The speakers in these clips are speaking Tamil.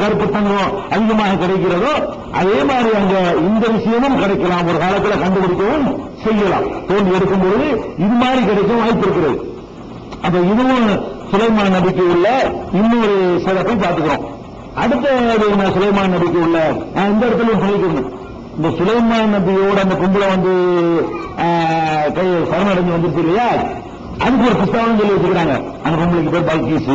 கருப்பு தங்கம் அதிகமாக கிடைக்கிறதோ அதே மாதிரி அங்க இந்த விஷயமும் கிடைக்கலாம். ஒரு காலத்தில் கண்டுபிடிக்கவும் செய்யலாம். தோண்டி எடுக்கும் பொழுது இது மாதிரி கிடைக்கும் வாய்ப்பு இருக்கிறது அப்ப இதுவும் சுலைமான் நபிக்கு உள்ள இன்னொரு சிறப்பை பார்த்துக்கிறோம். அடுத்த என்ன? சுலைமான் நபிக்கு உள்ள நான் இந்த இடத்துல சொல்லிக்கணும் இந்த சுலைமான் நபியோட அந்த கும்பல வந்து சரணடைஞ்சு வந்துருச்சு இல்லையா? அதுக்கு ஒரு புத்தகம் சொல்லி வச்சுக்கிறாங்க அந்த பொம்பளைக்கு பேர் பல்கீஸ்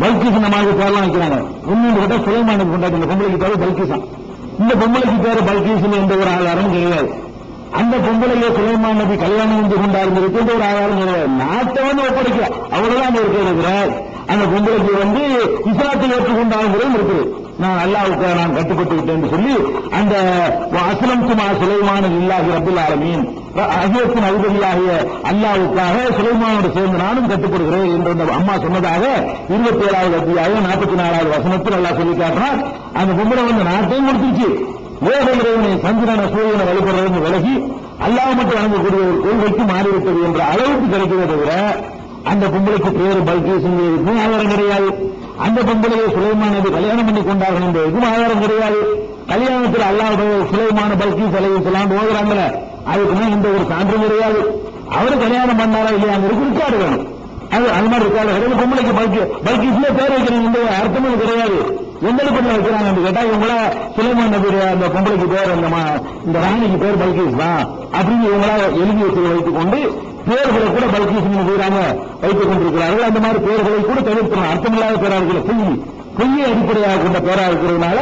பல்கிசன் இந்த மாதிரி பேர்லாம் வைக்கிறாங்க. இன்னொன்று கேட்டா சுலைமான் கொண்டாடி இந்த பொம்பளைக்கு பேரு பல்கிசன் இந்த பொம்பளைக்கு பேரு பல்கிசன் எந்த ஒரு ஆதாரமும் கிடையாது. அந்த பொம்பளைய சுலைமான் நபி கல்யாணம் வந்து கொண்டாருங்கிறதுக்கு எந்த ஒரு ஆதாரம் கிடையாது. நாட்டை வந்து ஒப்படைக்க அவ்வளவுதான் இருக்கிற அந்த பொம்பளைக்கு வந்து இஸ்லாத்தை ஏற்றுக்கொண்டாங்கிறதும் இருக்குது. நான் அல்லாவுக்கு நான் கட்டுப்பட்டு விட்டேன் சொல்லி அந்த அஸ்லம் குமார் சுலைமான இல்லாஹி ரபுல் ஆலமீன் அகிலத்தின் அதிபதியாகிய அல்லாவுக்காக சுலைமானோடு சேர்ந்து நானும் கட்டுப்படுகிறேன் என்று அந்த அம்மா சொன்னதாக இருபத்தி ஏழாவது அத்தியாயம் நாற்பத்தி நாலாவது வசனத்தில் அல்லாஹ் சொல்லி காட்டுறான் அந்த பொம்பளை வந்து நாட்டையும் கொடுத்துச்சு. வேத இறைவனை சந்திரன சூரியனை வழிபடுறது விலகி அல்லாஹ் மட்டும் வழங்கக்கூடிய ஒரு கொள்கைக்கு மாறிவிட்டது என்ற அளவுக்கு கிடைக்கிறத தவிர அந்த பொம்பளைக்கு பேரு பல்கேசுங்கிறதுக்கும் ஆதாரம் கிடையாது. அந்த பொம்பளையை சுலைமானது கல்யாணம் பண்ணி கொண்டார்கள் என்பதற்கும் ஆதாரம் கிடையாது கல்யாணத்தில் அல்லாத சுலைமான பல்கி அலையை சொல்லாம ஓதுறாங்களே அதுக்குமே எந்த ஒரு சான்றும் கிடையாது அவரு கல்யாணம் பண்ணாரா இல்லையாங்கிறது இருக்காரு வேணும். அது அது மாதிரி இருக்காது. கிடையாது பொம்பளைக்கு பல்கி பல்கீஸ்ல பேர் வைக்கணும் இந்த அர்த்தமும் கிடையாது எந்த இடத்துல வைக்கிறாங்க கேட்டா இவங்கள சிலமன் நபர் அந்த பொம்பளைக்கு பேர் அந்த இந்த ராணிக்கு பேர் பல்கீஸ் தான். அப்படின்னு இவங்களா எழுதி வச்சு வைத்துக் கொண்டு பேர்களை கூட பல்கீஸ் செய்யறாங்க வைத்துக் கொண்டிருக்கிறார்கள். அந்த மாதிரி பேர்களை கூட தவிர்க்கணும். அர்த்தமில்லாத பேரார்கள் பொய் பொய்யை அடிப்படையாக கொண்ட பேரா இருக்கிறதுனால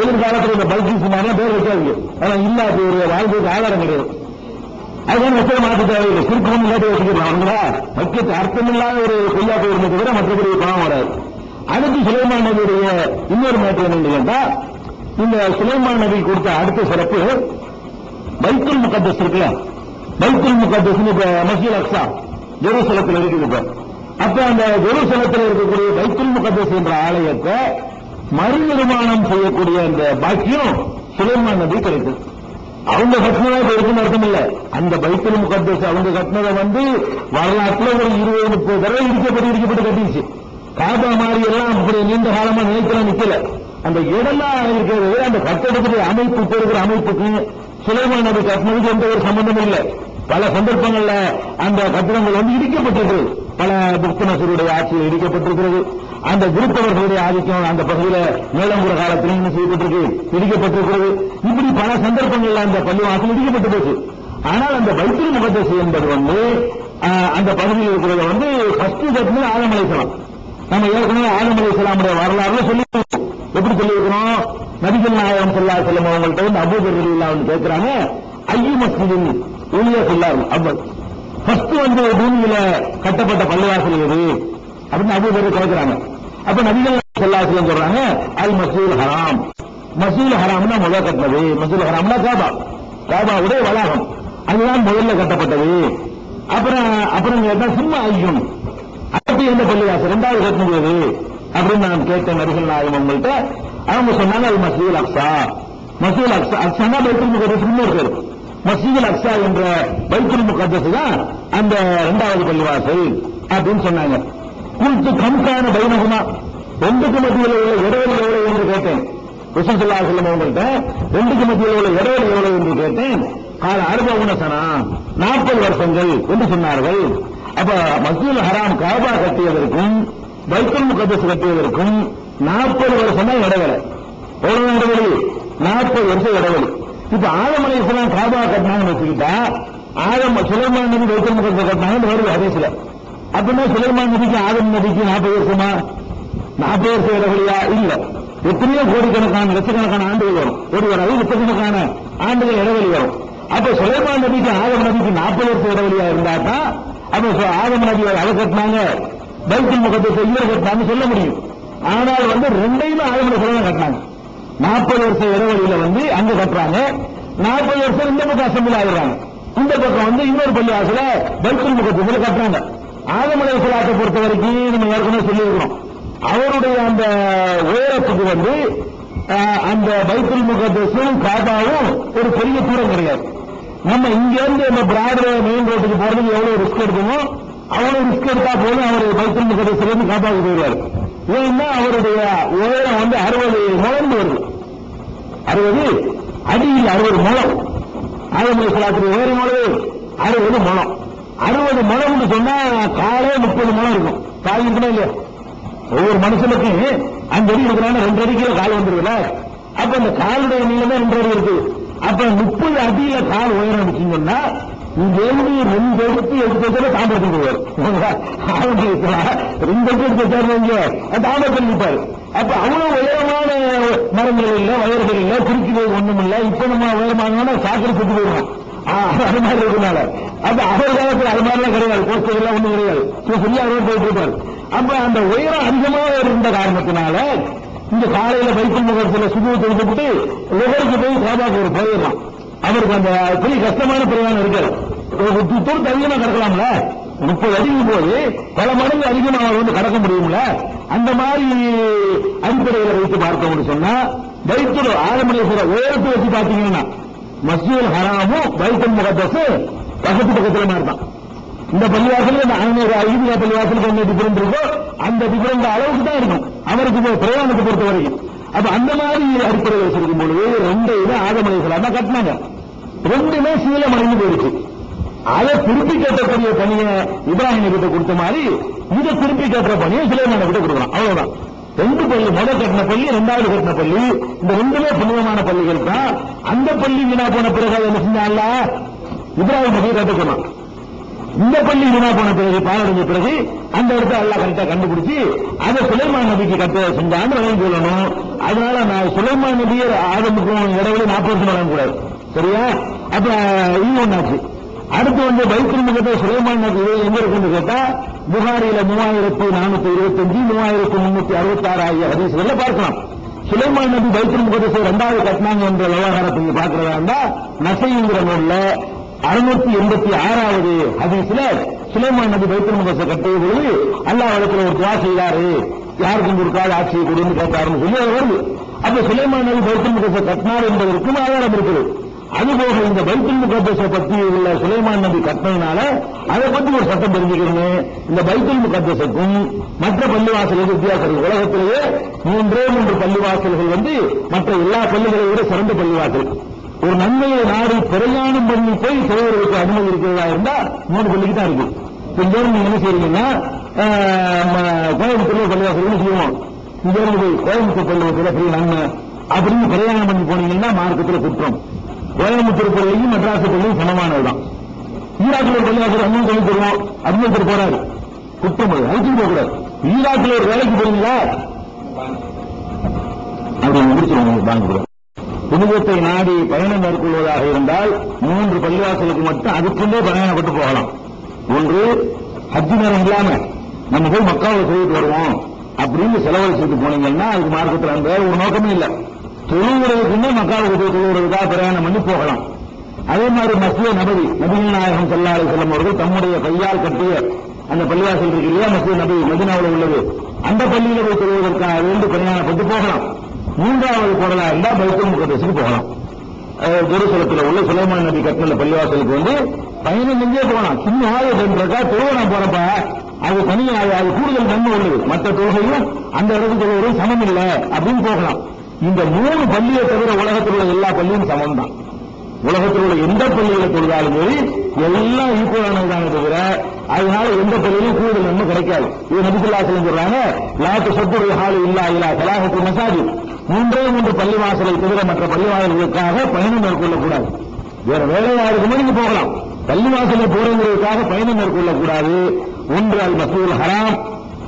எதிர்காலத்தில் இந்த பல்கீஸ் மாதிரி பேர் வைக்காது ஆனா இல்லாத ஒரு வாழ்க்கைக்கு ஆதாரம் கிடையாது. அதுதான் மக்கள் மாற்ற தேவையில்லை. சுருக்கம் இல்லாத வச்சுக்கலாம் அவங்களா வைக்க அர்த்தமில்லாத ஒரு பொய்யா போயிருந்தது தவிர மற்றபடி பணம் வராது. அதுக்கு சுலைமான் நபியுடைய இன்னொரு மாற்றம் என்று கேட்டால் இந்த சுலைமான் நபி கொடுத்த அடுத்த சிறப்பு பைத்துல் முகத்தஸ் இருக்குல்ல? பைத்துல் முகத்தஸ் இப்ப மசீல் அக்ஸா ஜெருசலத்தில் இருக்குது இப்ப. அப்ப அந்த ஜெருசலத்தில் இருக்கக்கூடிய பைத்துல் முகத்தஸ் என்ற ஆலயத்தை மறுநிர்மாணம் செய்யக்கூடிய அந்த பாக்கியம் சுலைமான் நபி கிடைக்கும் அவங்க கட்டினதா இப்ப இருக்குன்னு அர்த்தம் இல்ல அந்த பைத்தல் முகத்தஸ் அவங்க கட்டினதை வந்து வரலாற்றுல ஒரு இருபது முப்பது தடவை இடிக்கப்பட்டு இடிக்கப்பட்டு கட்டிடுச்சு. காபா மாதிரி எல்லாம் அப்படி நீண்ட காலமா நினைக்கலாம் நிக்கல. அந்த இடம்லாம் இருக்கிறது அந்த கட்டடத்துடைய அமைப்பு இருக்கிற அமைப்புக்கு சுலைமான் நபி கட்டினதுக்கு எந்த ஒரு சம்பந்தமும் இல்லை. பல சந்தர்ப்பங்கள்ல அந்த கட்டிடங்கள் வந்து இடிக்கப்பட்டிருக்கிறது பல புக்தனசருடைய ஆட்சியில் இடிக்கப்பட்டிருக்கிறது. அந்த குருத்தவர்களுடைய ஆதிக்கம் அந்த பகுதியில மேலங்குற காலத்திலும் என்ன செய்யப்பட்டிருக்கு இடிக்கப்பட்டிருக்கிறது. இப்படி பல சந்தர்ப்பங்கள்ல அந்த பள்ளிவாசல் இடிக்கப்பட்டு போச்சு. ஆனால் அந்த வைத்திரி முகத்தசி என்பது வந்து ஆஹ், அந்த பகுதியில் இருக்கிறத வந்து ஃபர்ஸ்ட் கட்டினது ஆலமலை சனம். நம்ம ஏற்கனவே ஆதம் இஸ்லாமுடைய வரலாறுல சொல்லி எப்படி சொல்லியிருக்கிறோம்? நபிகள் நாயகம் சொல்லா செல்லும் அவங்கள்ட்ட வந்து அபூதர் இல்லாமல் கேட்கிறாங்க ஐயோ மஸ்ஜிதின் ஒளிய சொல்லாரு அவ்வளவு ஃபர்ஸ்ட் வந்து பூமியில கட்டப்பட்ட பள்ளிவாசல் எது? அப்படின்னு அபூதர் கேட்கிறாங்க. அப்ப நபிகள் சொல்லாசலம் சொல்றாங்க அல் மசூல் ஹராம். மசூல் ஹராம்னா முதல் கட்டினது மசூல் ஹராம்னா காபா. காபாவுடைய வளாகம். அதுதான் முதல்ல கட்டப்பட்டது. அப்புறம் அப்புறம் கேட்டா சும்மா ஐயம். அடுத்து எந்த பள்ளிவாசல் ரெண்டாவது கட்டும் போது அப்படின்னு நான் கேட்டேன் நரிகள் நாயகம் உங்கள்கிட்ட அவங்க சொன்னாங்க அது மசீல் அக்ஸா. மசீல் அக்ஸா அக்ஸானா பைத்தல் முகத்தஸ் இருக்காரு மசீல் அக்ஸா என்ற பைத்தல் முகத்தஸ் தான் அந்த இரண்டாவது பள்ளிவாசல் அப்படின்னு சொன்னாங்க. குறித்து கம்கான பைனகுமா. ரெண்டுக்கு மத்தியில் உள்ள இடைவெளி எவ்வளவு என்று கேட்டேன். விசன் சொல்லா செல்லும் அவங்கள்ட்ட ரெண்டுக்கு மத்தியில் உள்ள இடைவெளி எவ்வளவு என்று கேட்டேன். கால அறுபவுன சனா நாற்பது வருஷங்கள் என்று சொன்னார்கள். அப்ப மசூல் ஹராம் காபா கட்டியதற்கும் வைத்தல் முகத்தஸ் கட்டியதற்கும் நாற்பது வருஷம் தான் இடைவெளி. எவ்வளவு இடைவெளி நாற்பது வருஷம் இடைவெளி. இப்ப ஆதம் இஸ்லாம் காபா கட்டினாங்கன்னு வச்சுக்கிட்டா ஆதம் சுலைமான் நபி வைத்தல் முகத்தை கட்டினாங்கன்னு வருது ஹதீஸ்ல. அப்படின்னா சுலைமான் நபிக்கு ஆதம் நபிக்கு நாற்பது வருஷமா? நாற்பது வருஷம் இடைவெளியா? இல்ல. எத்தனையோ கோடிக்கணக்கான லட்சக்கணக்கான ஆண்டுகள் வரும். ஒரு வரை லட்சக்கணக்கான ஆண்டுகள் இடைவெளி வரும். அப்ப சுலைமான் நபிக்கு ஆதம் நபிக்கு நாற்பது வருஷம் இடைவெளியா இருந்தா தான் அப்ப ஆதம நபி அதை கட்டினாங்க பைத்தில் முகத்தை இவர் கட்டினாங்க சொல்ல முடியும். ஆனால் வந்து ரெண்டையுமே ஆதம நபி தான் கட்டினாங்க. நாற்பது வருஷம் இடைவெளியில வந்து அங்க கட்டுறாங்க. நாற்பது வருஷம் இந்த பக்கம் அசம்பிள் ஆயிடுறாங்க. இந்த பக்கம் வந்து இன்னொரு பள்ளி ஆசில பைத்தில் முகத்தை கட்டுறாங்க. ஆதமலை சொல்லாட்டை பொறுத்த வரைக்கும் நம்ம ஏற்கனவே சொல்லியிருக்கிறோம். அவருடைய அந்த உயரத்துக்கு வந்து அந்த பைத்தில் முகத்தஸும் காபாவும் ஒரு பெரிய தூரம் கிடையாது. நம்ம இங்க இருந்து நம்ம பிராட்வே மெயின் ரோட்டுக்கு போறதுக்கு எவ்வளவு ரிஸ்க் எடுக்கணும் அவ்வளவு ரிஸ்க் எடுத்தா போதும் அவர் பைத்துல் முகத்தஸ்ல இருந்து காபாவுக்கு ஏன்னா அவருடைய உயரம் வந்து அறுபது முழந்து வருது. அறுபது அடியில் அறுபது முழம் ஆதமலை சலாத்திரி உயரம் எவ்வளவு அறுபது முழம் அறுபது முழம்னு சொன்னா காலே முப்பது முழம் இருக்கும். கால் இருக்குமா இல்லையா? ஒவ்வொரு மனுஷனுக்கும் அஞ்சு அடி இருக்கிறாங்க ரெண்டு அடிக்கிற கால் வந்துருக்குல்ல அப்ப அந்த காலுடைய நீளம் ரெண்டு அடி இருக்கு. அப்ப முப்பது அடியில கால் உயரம் இருந்துச்சுங்கன்னா இங்க இருந்து ரெண்டு எடுத்து எடுத்து வச்சாலே தாம்பரத்துக்கு ரெண்டு எடுத்து எடுத்து வச்சாருங்க பண்ணிப்பாரு அப்ப அவ்வளவு உயரமான மரங்கள் இல்ல வயர்கள் இல்ல குறுக்கிலே ஒண்ணும் இல்ல. இப்ப நம்ம உயரமான சாக்கடை சுத்தி போயிடும் அது மாதிரி இருக்கனால. அப்ப அவர் காலத்தில் அது மாதிரிலாம் கிடையாது. கோஸ்டர் எல்லாம் ஒண்ணும் கிடையாது. ஃப்ரீயா ரோட் போயிட்டு இருப்பாரு. அப்ப அந்த உயரம் அதிகமாக இருந்த காரணத்தினால இந்த காலையில பைக்கிள் முகத்துல சுதுவத்தை விட்டுவிட்டு ஒவ்வொருக்கு போய் சாபாக்கு ஒரு போயிடலாம் அவருக்கு அந்த பெரிய கஷ்டமான பிரயாணம் இருக்காது. தூரத்து அதிகமா கிடக்கலாம்ல? முப்பது அடிக்கும் போது பல மடங்கு அதிகமாக அவர் வந்து கடக்க முடியும்ல? அந்த மாதிரி அடிப்படையில் வைத்து பார்த்தோம்னு சொன்னா பைத்துல ஆரம்பணேஸ்வர உயரத்தை வச்சு பாத்தீங்கன்னா மஸ்ஜித் ஹராமும் பைத்தல் முகத்தசு பக்கத்து பக்கத்துல மாதிரி தான். இந்த பள்ளிவாசல் ஐநூறு ஐநூறு பள்ளிவாசலுக்கு என்ன டிஃபரெண்ட் இருக்கோ அந்த டிஃபரெண்ட் அளவுக்கு தான் இருக்கும். அவருக்கு பிரயாணத்தை பொறுத்த வரைக்கும் அப்ப அந்த மாதிரி அடிப்படையில் வச்சிருக்கும் பொழுது ரெண்டு இது ஆதமலைசலாம் தான் கட்டினாங்க. ரெண்டுமே சீலமடைந்து போயிடுச்சு. அதை திருப்பி கேட்டக்கூடிய பணியை இப்ராஹிம் கிட்ட கொடுத்த மாதிரி இதை திருப்பி கேட்ட பணியை சிலைமான கிட்ட கொடுக்கலாம் அவ்வளவுதான். ரெண்டு பள்ளி முதல் கட்டின பள்ளி ரெண்டாவது கட்டின பள்ளி இந்த ரெண்டுமே புனிதமான பள்ளிகள் தான். அந்த பள்ளி வீணா போன பிறகு என்ன செஞ்சான்ல இப்ராஹிம் நபியை கட்ட இந்த பள்ளி வீணா போன பிறகு பாலடைஞ்ச பிறகு அந்த இடத்த எல்லாம் கரெக்டா கண்டுபிடிச்சு அதை சுலைமான் நபிக்கு கட்ட செஞ்சான்னு வழங்கி சொல்லணும். அதனால நான் சுலைமான் நபியை ஆதமுக்கும் இடைவெளி நாற்பது வருஷம் வழங்கக்கூடாது சரியா? அப்ப இது ஒன்னாச்சு அடுத்து வந்து பைத்திரம் முகத்தை சுலைமான் நபி எங்க இருக்குன்னு கேட்டா புகாரியில மூவாயிரத்தி நானூத்தி இருபத்தஞ்சு மூவாயிரத்தி முன்னூத்தி அறுபத்தி ஆறு ஆகிய ஹதீஸ்கள்ல பார்க்கலாம். சுலைமான் நபி பைத்திரம் முகத்தை ரெண்டாவது கட்டினாங்க என்ற விவகாரத்தை பாக்குறதா இருந்தா நசைங்கிற நூல்ல அறுநூத்தி எண்பத்தி ஆறாவது ஹதீஸ்ல சுலைமான் நபி பைத்தல் முகச கட்டிய பொழுது அல்லாஹ் இடத்துல ஒரு துவா செய்தாரு. யாருக்கும் கொடுக்காத ஆட்சியை கொடுன்னு கேட்டாருன்னு சொல்லி அது வருது. அப்ப சுலைமான் நபி பைத்தல் முகச கட்டினார் என்பதற்கும் ஆதாரம் இருக்குது. அதுபோக இந்த பைத்தல் முகத்தஸை பத்தி உள்ள சுலைமான் நபி கட்டினால அதை பத்தி ஒரு சட்டம் தெரிஞ்சுக்கணும். இந்த பைத்தல் முகத்தஸுக்கும் மற்ற பள்ளிவாசலுக்கும் வித்தியாசம். உலகத்திலேயே மூன்றே மூன்று பள்ளிவாசல்கள் வந்து மற்ற எல்லா பள்ளிகளை விட சிறந்த பள்ளிவாசல். ஒரு நன்மையை நாடு பிரயாணம் பண்ணி போய் செய்வதற்கு அனுமதி இருக்கிறதா இருந்தா மூணு பள்ளிக்கு தான் இருக்கு இங்க நீங்க என்ன செய்றீங்கன்னா ஆஹ், கோயம்புத்தூர்ல பள்ளிவாசல் செய்வோம். இங்க இருந்து கோயம்புத்தூர் பள்ளிவாசல பெரிய நன்மை. அப்படின்னு பிரயாணம் பண்ணி போனீங்கன்னா மார்க்கத்தில் குற்றம். கோயம்புத்தூர் பள்ளியும் மெட்ராஸ் பள்ளியும் சமமானதுதான் ஈராக்கில் ஒரு பள்ளிவாசல் அண்ணன் சொல்லி தருவோம் அப்படின்னு போறாரு குற்றம் அது. அழிச்சு போக ஈராக்கில் ஒரு வேலைக்கு போறீங்களா? அப்படி முடிச்சிருவாங்க. பேங்க் புனிதத்தை நாடி பயணம் மேற்கொள்வதாக இருந்தால் மூன்று பள்ளிவாசலுக்கு மட்டும் அதுக்குள்ளே பயணப்பட்டு போகலாம். ஒன்று ஹஜ் நேரம் இல்லாம நம்ம போய் மக்காவை சொல்லிட்டு வருவோம் அப்படின்னு செலவழிச்சுட்டு போனீங்கன்னா அதுக்கு மார்க்கத்தில் அந்த ஒரு நோக்கமே இல்லை. தொழுகிறதுக்குமே மக்காவுக்கு போய் தொழுகிறதுக்காக பிரயாணம் பண்ணி போகலாம். அதே மாதிரி மசிய நபதி நபிகள் நாயகம் சல்லாலை செல்லம் அவர்கள் தம்முடைய கையால் கட்டிய அந்த பள்ளிவாசல் இருக்கு இல்லையா மசிய நபி மதினாவில் உள்ளது. அந்த பள்ளியில போய் தொழுவதற்காக வேண்டு பிரயாணப்பட்டு போகலாம். மூன்றாவது குரலா இருந்தா பைத்தல் முகதேசுக்கு போகலாம். குருசலத்தில் உள்ள சுலைமான் நபி கட்டின பள்ளிவாசலுக்கு வந்து பயணம் செஞ்சே போகலாம். சின்ன ஆயுத தொழுவ நான் போறப்ப. அது தனியாக அது கூடுதல் நன்மை உள்ளது. மற்ற தொழுகையும் அந்த இடத்துக்கு ஒரு சமம் இல்லை அப்படின்னு போகலாம். இந்த மூணு பள்ளியை தவிர உலகத்தில் உள்ள எல்லா பள்ளியும் சமம் தான் உலகத்தில் உள்ள எந்த பள்ளியில கொடுத்தாலும் சரி எல்லாம் ஈக்குவலானதானே தவிர அதனால எந்த பள்ளியிலும் கூடு நன்மை கிடைக்காது. இது நபிசுல்லாசலம் சொல்றாங்க லாத்து சொத்து ஹாலு இல்லா இல்லா கலாகத்து மசாஜி மூன்றே மூன்று பள்ளி வாசலை தவிர மற்ற பள்ளி வாசல்களுக்காக பயணம் மேற்கொள்ளக்கூடாது. வேற வேலையா இருக்கும்போது நீங்க போகலாம். பள்ளி வாசலை போறவங்களுக்காக பயணம் மேற்கொள்ளக்கூடாது. ஒன்று அல் மசூல் ஹராம்.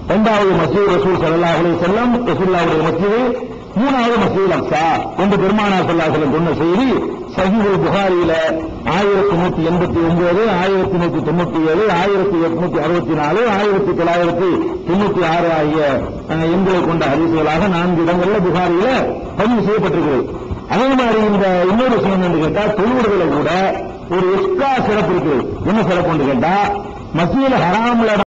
இரண்டாவது மசூல் ரசூல் ஸல்லல்லாஹு செல்லம் ரசூல்லாவுடைய ரசூலுல்லாஹுடைய மூணாவது மசூல் அக்ஸா என்று பெருமானா சொல்லாசலம் சொன்ன செய்தி சஹீஹுல் புகாரியில ஆயிரத்தி நூத்தி எண்பத்தி ஒன்பது ஆயிரத்தி நூத்தி தொண்ணூத்தி ஏழு ஆயிரத்தி எட்நூத்தி அறுபத்தி நாலு ஆயிரத்தி தொள்ளாயிரத்தி தொண்ணூத்தி ஆறு ஆகிய எண்களை கொண்ட ஹரிசுகளாக நான்கு இடங்கள்ல புகாரியில பதிவு செய்யப்பட்டிருக்கிறது. அதே மாதிரி இந்த இன்னொரு விஷயம் என்று கேட்டா தொழுவுறதுல கூட ஒரு எக்ஸ்ட்ரா சிறப்பு இருக்கிறது என்ன சிறப்பு என்று கேட்டா மசீல ஹராம்ல